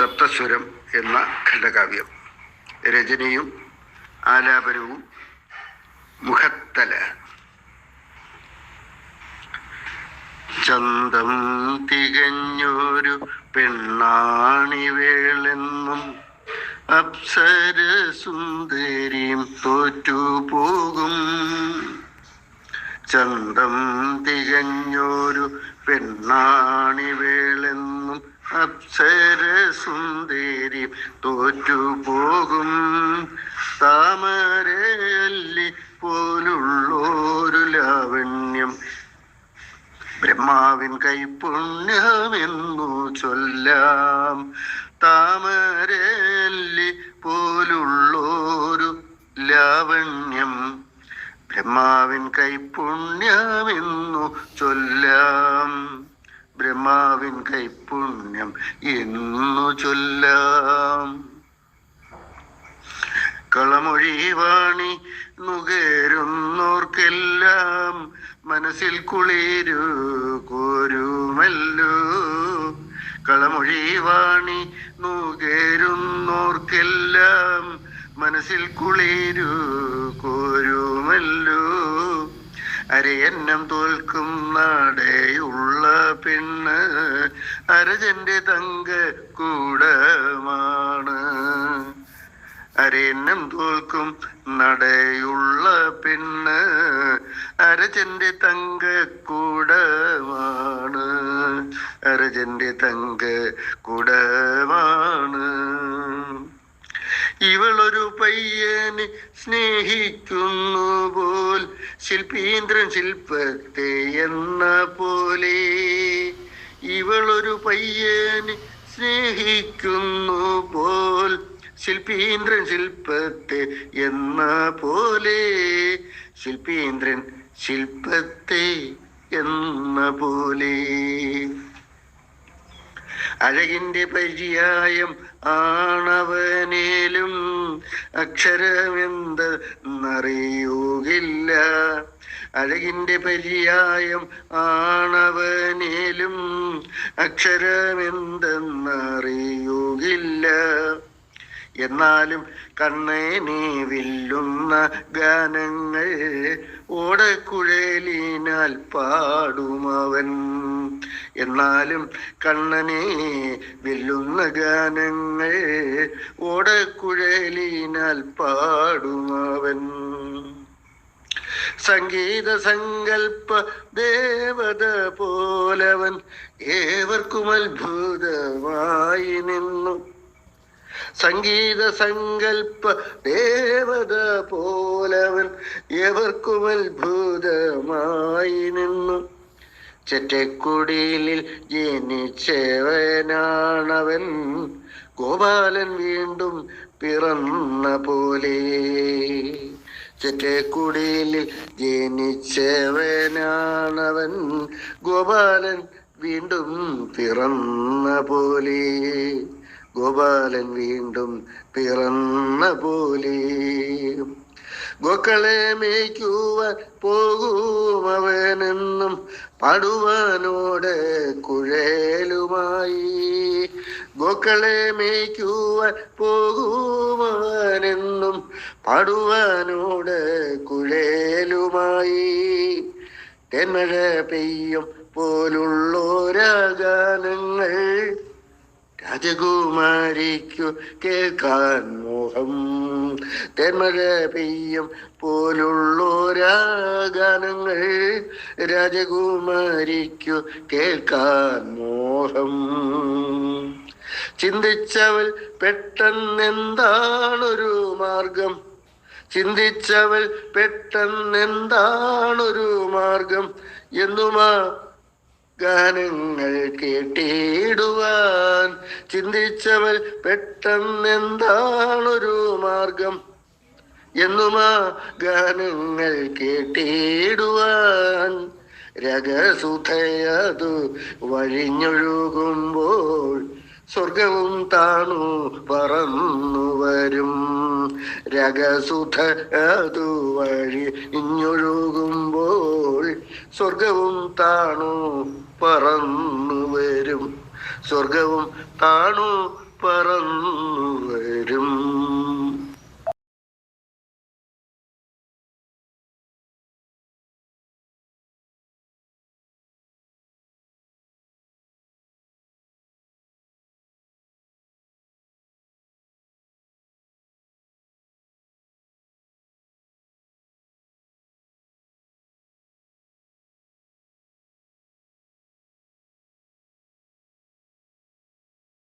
സപ്തസ്വരം എന്ന ഖണ്ഡകാവ്യം. രചനയും ആലാപനവും മുഖത്തല. ചന്തം തികഞ്ഞൊരു പെണ്ണാണിവേളെന്നും അപ്സരസുന്ദരിയും തോറ്റുപോകും. ചന്തം തികഞ്ഞൊരു പെണ്ണാണിവേളെന്നും അപ്സരസുന്ദരി തോറ്റുപോകും. താമരയല്ലി പോലുള്ളൊരു ലാവണ്യം ബ്രഹ്മാവിൻ കൈപുണ്യമെന്നു ചൊല്ലാം. താമരല്ലി പോലുള്ളൊരു ലാവണ്യം ബ്രഹ്മാവിൻ കൈപുണ്യമെന്നു ചൊല്ലാം. ബ്രഹ്മാവിൻ കൈപുണ്യം എന്നു ചൊല്ലാം. കളമൊഴി വാണി നുകേരുന്നോർക്കെല്ലാം മനസ്സിൽ കുളിരു കോരുമല്ലോ. കളമൊഴി വാണി നുകേരുന്നോർക്കെല്ലാം മനസ്സിൽ കുളിരു കോരുമല്ലോ. അരയന്നം തോൽക്കും നാടേയുള്ള പെണ്ണ് അരജന്റെ തങ്ക കൂടമാണ്. അരയന്നം തോൽക്കും നടയുള്ള പെണ്ണ് അരജന്റെ തങ്ക കൂടമാണ്. അരജന്റെ തങ്ക കൂടമാണ്. ഇവളൊരു പയ്യനെ സ്നേഹിക്കുന്നു പോൽ ശില്പീന്ദ്രൻ ശില്പത്തെ എന്ന പോലെ. ഇവളൊരു പയ്യനെ സ്നേഹിക്കുന്നു പോൽ ശില്പീന്ദ്രൻ ശില്പത്തെ എന്ന പോലെ. ശില്പീന്ദ്രൻ ശില്പത്തെ എന്ന പോലെ. അഴകിന്റെ പര്യായം ആണവനേലും അക്ഷരമെന്തെന്നറിയുകില്ല. അഴകിന്റെ പര്യായം ആണവനേലും അക്ഷരമെന്തെന്നറിയുകില്ല. എന്നാലും കണ്ണേ നീ വില്ലുന്ന ഗാനങ്ങൾ ഓടക്കുഴലിനാൽ പാടുമവൻ. എന്നാലും കണ്ണനെ വെല്ലുന്ന ഗാനങ്ങൾ ഓടക്കുഴലിനാൽ പാടുമവൻ. സംഗീത സങ്കൽപ്പ ദേവത പോലവൻ ഏവർക്കും അത്ഭുതമായി നിന്നു. സംഗീത സങ്കൽപ്പ ദേവത പോലവൻ എവർക്കും അത്ഭുതമായി നിന്നു. ചെറ്റക്കുടിയിലിൽ ജനിച്ചവനാണവൻ. ഗോപാലൻ വീണ്ടും പിറന്ന പോലെ. ചെറ്റക്കുടിയിലിൽ ജനിച്ചവനാണവൻ. ഗോപാലൻ വീണ്ടും പിറന്ന പോലെ. ഗോപാലൻ വീണ്ടും പിറന്ന പോലെ. ഗോക്കളെ മേയ്ക്കുവാൻ പോകുമവനെന്നും പാടുവാനോട് കുഴലുമായി. ഗോക്കളെ മേയ്ക്കുവാൻ പോകുവാനെന്നും പാടുവാനോട് കുഴലുമായി. തെന്മഴ പെയ്യും പോലുള്ളോരാഗാനങ്ങൾ രാജകുമാരിക്കു കേൾക്കാൻ മോഹം. തെന്മഴ പെയ്യും പോലുള്ളോരാഗാനങ്ങൾ രാജകുമാരിക്കു കേൾക്കാൻ മോഹം. ചിന്തിച്ചവൾ പെട്ടെന്നെന്താണൊരു മാർഗം? ചിന്തിച്ചവൾ പെട്ടെന്നെന്താണൊരു മാർഗം? എന്നുമാ ഗാനങ്ങൾ കേട്ടിടുവാൻ. ചിന്തിച്ചവൾ പെട്ടെന്നെന്താണൊരു മാർഗം? എന്നുമാ ഗാനങ്ങൾ കേട്ടിടുവാൻ രഗസുധയതു വഴിഞ്ഞൊഴുകുമ്പോൾ സ്വർഗവും താണു പറന്നു വരും. രഗസുധ അതു വഴി ഇഞ്ഞൊഴുകുമ്പോൾ സ്വർഗവും താണു പറന്നു വരും. സ്വർഗവും താണു പറന്നു വരും.